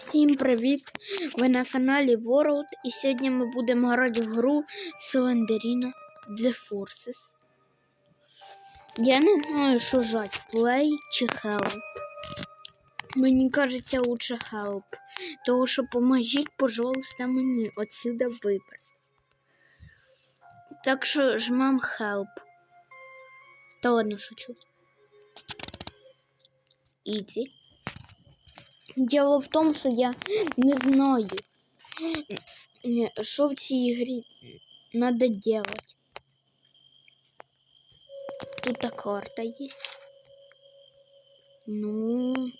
Всім привіт! Ви на каналі World і сьогодні ми будемо грати в гру Слендаріна The Forces. Я не знаю, що жать, Play чи Help. Мені кажеться лучше Help. Тому що поможіть, пожалуйста, мені отсюда вибрати. Так що жмем Help. Та ладно, шучу. Easy. Дело в том, что я не знаю, не, что в цій грі надо делать. Тут карта есть. Ну,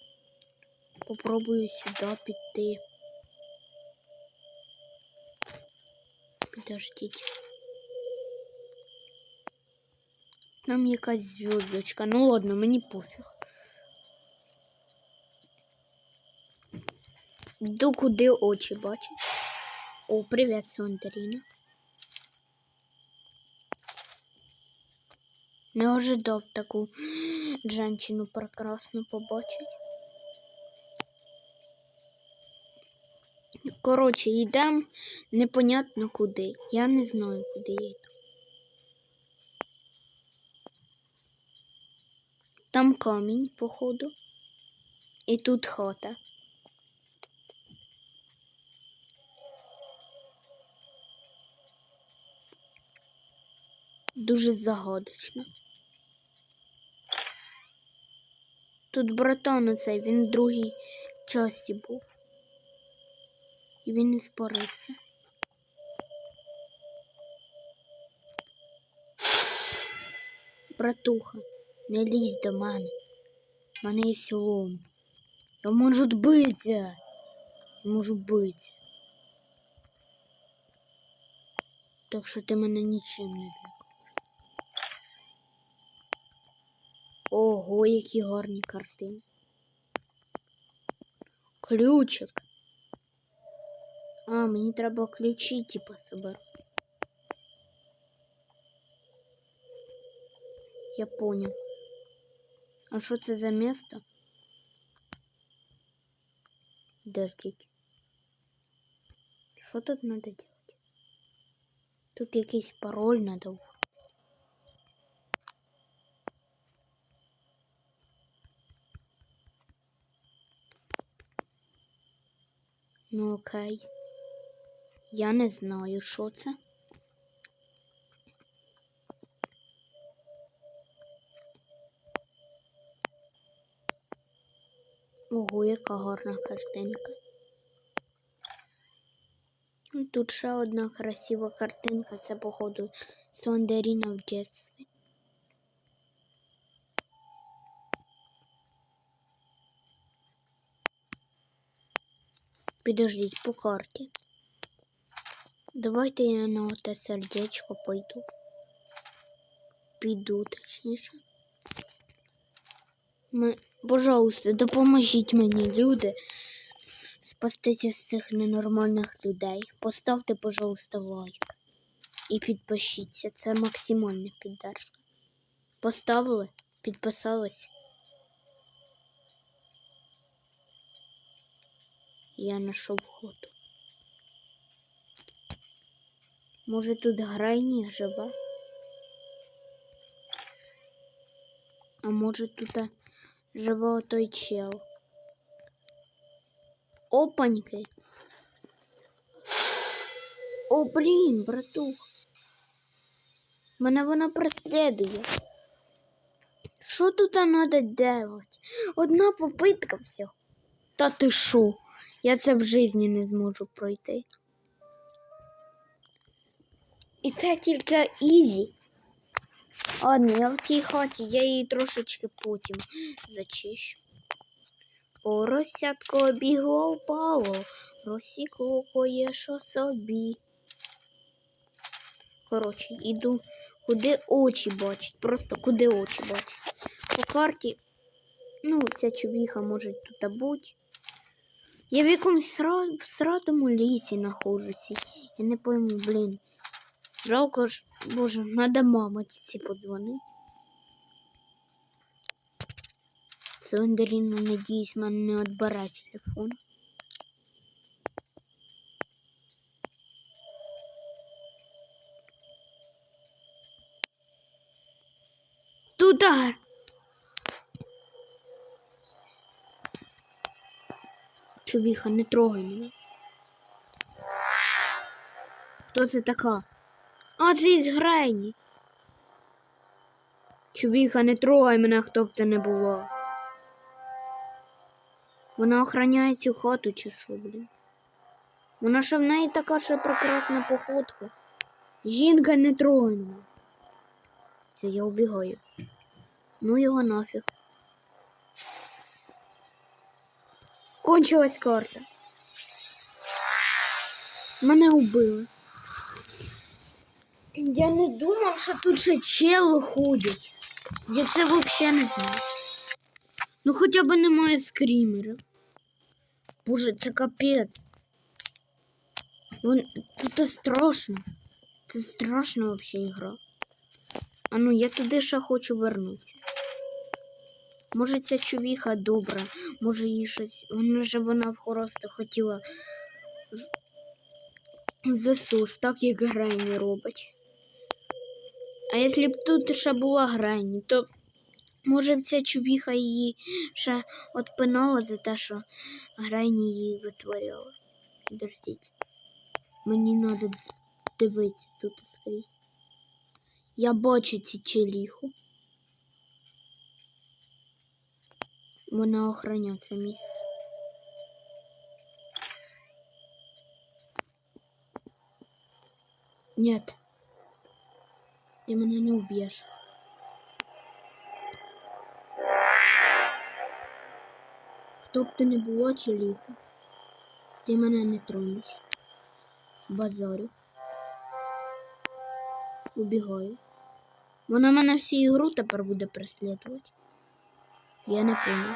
попробую сюда піти. Подождите. Там якась звездочка. Ну ладно, мені пофіг. Йду куди очі бачать. О, привіт, Сандаріна. Не ожидав таку жінку прекрасно побачити. Коротше, йдемо непонятно куди. Я не знаю, куди я йду. Там камінь, походу. І тут хата. Дуже загадочно. Тут братан оцей, він в другій часті був. І він не спорився. Братуха, не лізь до мене. Мене є сілом. Я можу битися. Я можу битися. Так що ти мене нічим не Ого, які гарні картини. Ключик. А, мені треба ключі, типу, собирати. Я понял. А що це за место? Подождите. Що тут надо делать? Тут якийсь пароль надо. Ну окей. Я не знаю, що це. Ого, яка гарна картинка. Тут ще одна красива картинка. Це, походу, Сондаріна в дитинстві. Підождіть по карті. Давайте я на оте сердечко пойду. Піду, точніше. Ми... Пожалуйста, допоможіть мені, люди. Спастися з цих ненормальних людей. Поставте, пожалуйста, лайк. І підпишіться. Це максимальна піддержка. Поставили? Підписались? Я знайшов ходу. Може тут грайні живе? А може тут а, живе отой чел? Опаньки. О, блін, братух. Мене вона преслідує. Що тут треба делать? Одна попитка всього. Та ти що? Я це в житті не зможу пройти. І це тільки ізі. Ладно, я в тій хаті, я її трошечки потім зачищу. Поросятко бігло впало, розсікло що собі. Коротше, іду, куди очі бачать, просто куди очі бачать. По карті, ну, ця чубіха може тут бути. Я в якомусь сратому лісі нахожуся. Я не пойму, блін. Жалко ж, боже, надо мамочці подзвонити. Слендеріна, надіюсь, мене не відбере телефон. Тудар! Чувіха, не трогай мене. Хто це така? А, це із Грейні. Чувіха, не трогай мене, хто б це не було. Вона охороняє цю хату чи що, блін? Вона що в неї така ще прекрасна походка. Жінка не трогай мене. Це я убігаю. Ну його нафіг. Кончилась карта. Мене убили. Я не думав, що тут ще чели ходять. Я це взагалі не знаю. Ну хоча б немає скрімерів. Боже, це капець. Вон... Тут страшно. Це страшна взагалі ігра. А ну я туди ще хочу вернутися. Може ця чувіха добра, може їй щось. Вона ж вона просто хотіла засус, так як Грайні робить. А якщо б тут ще була Грайні, то може б ця чувіха її ще отпинала за те, що Грайні її витворяла. Подождіть. Мені треба дивитися тут скрізь. Я бачу цю челіху. Вона охороняє це місце. Нет. Ти мене не уб'єш. Хто б ти не було, челіха, ти мене не тронеш. Базарю. Убігаю. Вона мене всю ігру тепер буде преслідувати. Я не понял.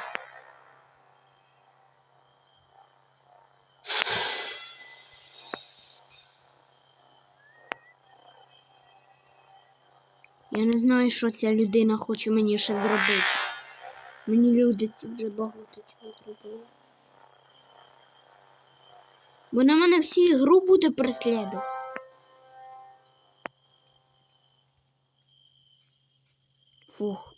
Я не знаю, що ця людина хоче мені ще зробити. Мені люди ці вже багато чого зробили. Вона мене всю ігру буде преслідувати. Фух.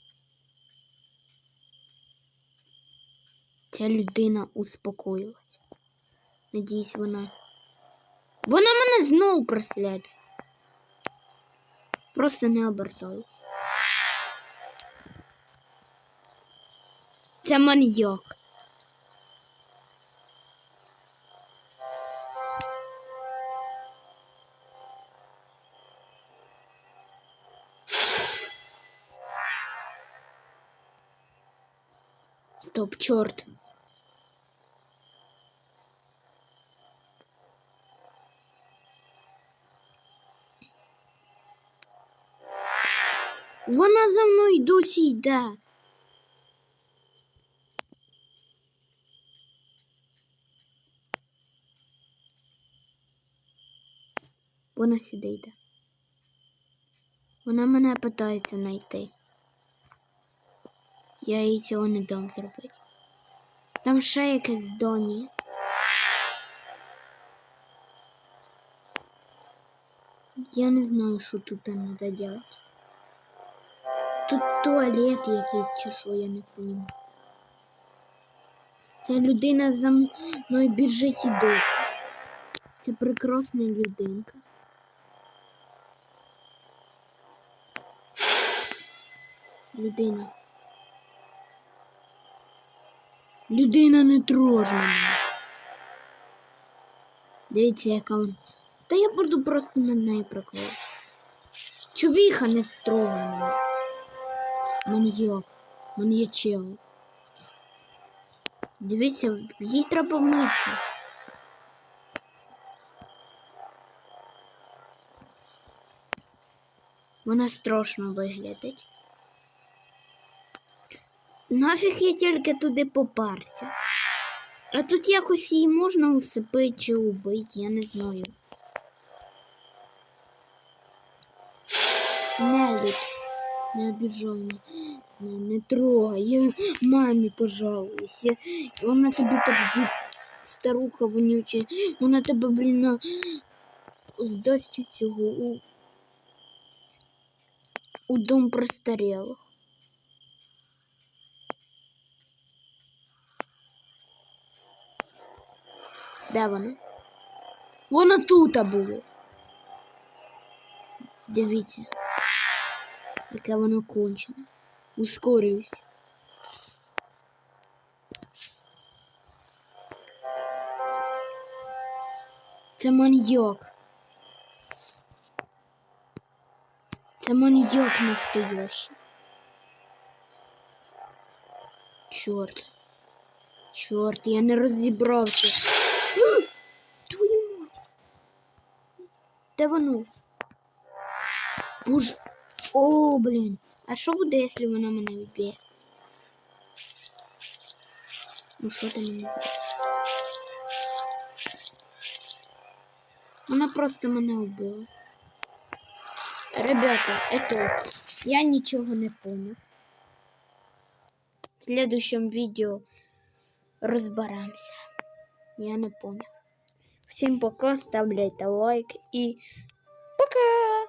Ця людина успокоїлась. Надіюсь, вона. Вона мене знову преслідує. Просто не обертаюсь. Це маньяк. Стоп, чорт. Досі йде. Вона сюди йде. Вона мене питається знайти. Я їй цього не дам зробити. Там ще якесь здання. Я не знаю, що тут треба робити. Тут туалет якийсь чи що, я не розумію. Ця людина за мною біжить і досі. Це прекрасна людинка. Людина. Людина не трож. Дивіться, яка вона. Та я буду просто над нею проколотися. Чувіха не трогай мене. Маньяк. Маньячело. Дивіться, їй треба вмитися. Вона страшно виглядить. Нафіг я тільки туди попарся. А тут якось її можна усипити чи убити, я не знаю. Нелюд, не обижай меня. Не, не трогай. Я маме пожалуйся. Она тебе так старуха вонючая. Вона тебе, блін, на... здасть цього у... у дом престарілих. Де вона? Вона тут була. Дивіться. Яке воно кончене. Ускорююсь. Це маньяк. Це маньяк настоящий. Чорт. Чорт, я не розібрався. Твою мать. Де воно? Боже. О, блін. А що буде, якщо вона мене вб'є? Ну що ти мені зробиш? Вона просто мене вбила. Ребята, это я ничего не понял. В следующем видео разберемся. Я не понял. Всем пока, ставляйте лайк и пока!